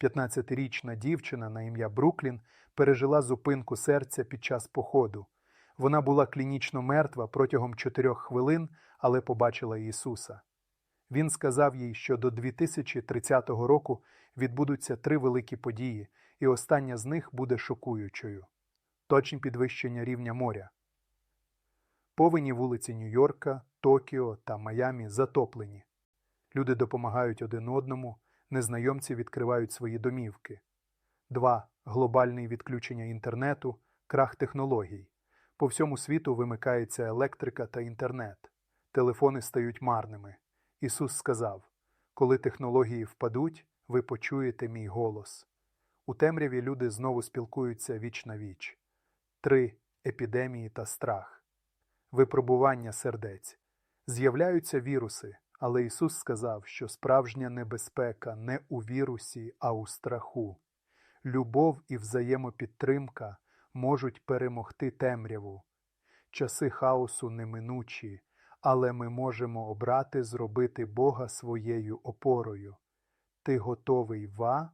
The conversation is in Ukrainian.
15-річна дівчина на ім'я Бруклін пережила зупинку серця під час походу. Вона була клінічно мертва протягом чотирьох хвилин, але побачила Ісуса. Він сказав їй, що до 2030 року відбудуться три великі події, і остання з них буде шокуючою точні підвищення рівня моря. Повені вулиці Нью-Йорка, Токіо та Майамі затоплені. Люди допомагають один одному, незнайомці відкривають свої домівки. 2. Глобальне відключення інтернету, крах технологій. По всьому світу вимикається електрика та інтернет. Телефони стають марними. Ісус сказав: Коли технології впадуть, ви почуєте мій голос. У темряві люди знову спілкуються віч на віч. 3. Епідемії та страх. Випробування сердець. З'являються віруси, але Ісус сказав, що справжня небезпека не у вірусі, а у страху. Любов і взаємопідтримка можуть перемогти темряву. Часи хаосу неминучі, але ми можемо обрати зробити Бога своєю опорою. Ти готовий ва?